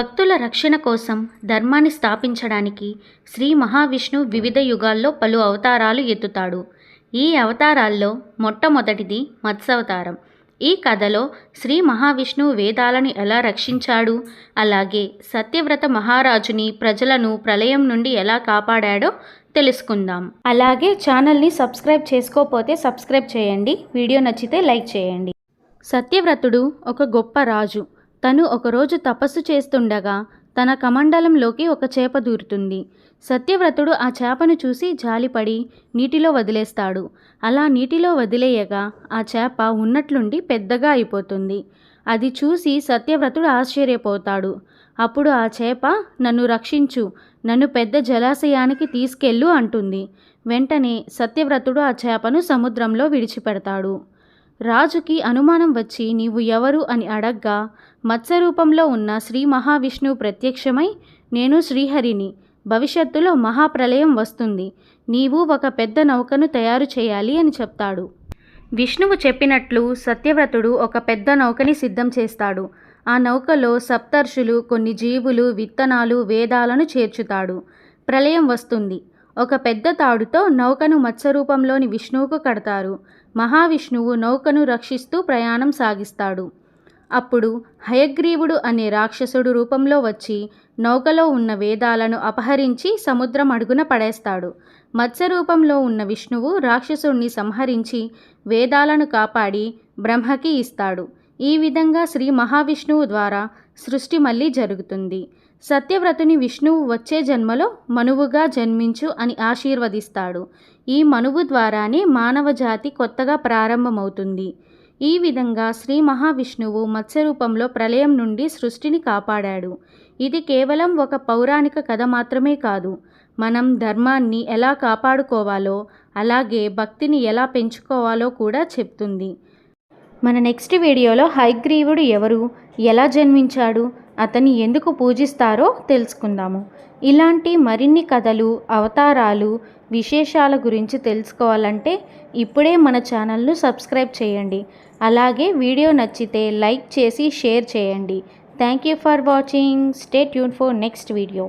భక్తుల రక్షణ కోసం ధర్మాన్ని స్థాపించడానికి శ్రీ మహావిష్ణు వివిధ యుగాల్లో పలు అవతారాలు ఎత్తుతాడు. ఈ అవతారాల్లో మొట్టమొదటిది మత్స్యవతారం. ఈ కథలో శ్రీ మహావిష్ణు వేదాలను ఎలా రక్షించాడు అలాగే సత్యవ్రత మహారాజుని ప్రజలను ప్రళయం నుండి ఎలా కాపాడాడో తెలుసుకుందాం. అలాగే ఛానల్ని సబ్స్క్రైబ్ చేసుకోకపోతే సబ్స్క్రైబ్ చేయండి వీడియో నచ్చితే లైక్ చేయండి. సత్యవ్రతుడు ఒక గొప్ప రాజు. తను ఒకరోజు తపస్సు చేస్తుండగా తన కమండలంలోకి ఒక చేప దూరుతుంది. సత్యవ్రతుడు ఆ చేపను చూసి జాలిపడి నీటిలో వదిలేస్తాడు. అలా నీటిలో వదిలేయగా ఆ చేప ఉన్నట్లుండి పెద్దగా అయిపోతుంది. అది చూసి సత్యవ్రతుడు ఆశ్చర్యపోతాడు. అప్పుడు ఆ చేప నన్ను రక్షించు. నన్ను పెద్ద జలాశయానికి తీసుకెళ్ళు అంటుంది. వెంటనే సత్యవ్రతుడు ఆ చేపను సముద్రంలో విడిచిపెడతాడు. రాజుకి అనుమానం వచ్చి నీవు ఎవరు అని అడగ్గా మత్స్య రూపంలో ఉన్న శ్రీ మహావిష్ణువు ప్రత్యక్షమై నేను శ్రీహరిని. భవిష్యత్తులో మహాప్రలయం వస్తుంది. నీవు ఒక పెద్ద నౌకను తయారు చేయాలి అని చెప్తాడు. విష్ణువు చెప్పినట్లు సత్యవ్రతుడు ఒక పెద్ద నౌకని సిద్ధం చేస్తాడు. ఆ నౌకలో సప్తర్షులు కొన్ని జీవులు విత్తనాలు వేదాలను చేర్చుతాడు. ప్రళయం వస్తుంది. ఒక పెద్ద తాడుతో నౌకను మత్స్యరూపంలోని విష్ణువుకు కడతారు. మహావిష్ణువు నౌకను రక్షిస్తూ ప్రయాణం సాగిస్తాడు. అప్పుడు హయగ్రీవుడు అనే రాక్షసుడు రూపంలో వచ్చి నౌకలో ఉన్న వేదాలను అపహరించి సముద్రం అడుగున పడేస్తాడు. మత్స్య రూపంలో ఉన్న విష్ణువు రాక్షసుణ్ణి సంహరించి వేదాలను కాపాడి బ్రహ్మకి ఇస్తాడు. ఈ విధంగా శ్రీ మహావిష్ణువు ద్వారా సృష్టి మళ్ళీ జరుగుతుంది. సత్యవ్రతుని విష్ణువు వచ్చే జన్మలో మనువుగా జన్మించు అని ఆశీర్వదిస్తాడు. ఈ మనువు ద్వారానే మానవ జాతి కొత్తగా ప్రారంభమవుతుంది. ఈ విధంగా శ్రీ మహావిష్ణువు మత్స్య రూపంలో ప్రళయం నుండి సృష్టిని కాపాడాడు. ఇది కేవలం ఒక పౌరాణిక కథ మాత్రమే కాదు. మనం ధర్మాన్ని ఎలా కాపాడుకోవాలో అలాగే భక్తిని ఎలా పెంచుకోవాలో కూడా చెప్తుంది. మన నెక్స్ట్ వీడియోలో హైగ్రీవుడు ఎవరు? ఎలా జన్మించాడు? అతన్ని ఎందుకు పూజిస్తారో తెలుసుకుందాము. ఇలాంటి మరిన్ని కథలు అవతారాలు విశేషాల గురించి తెలుసుకోవాలంటే ఇప్పుడే మన ఛానల్ను సబ్స్క్రైబ్ చేయండి. అలాగే వీడియో నచ్చితే లైక్ చేసి షేర్ చేయండి. Thank you for watching. Stay tune for next video.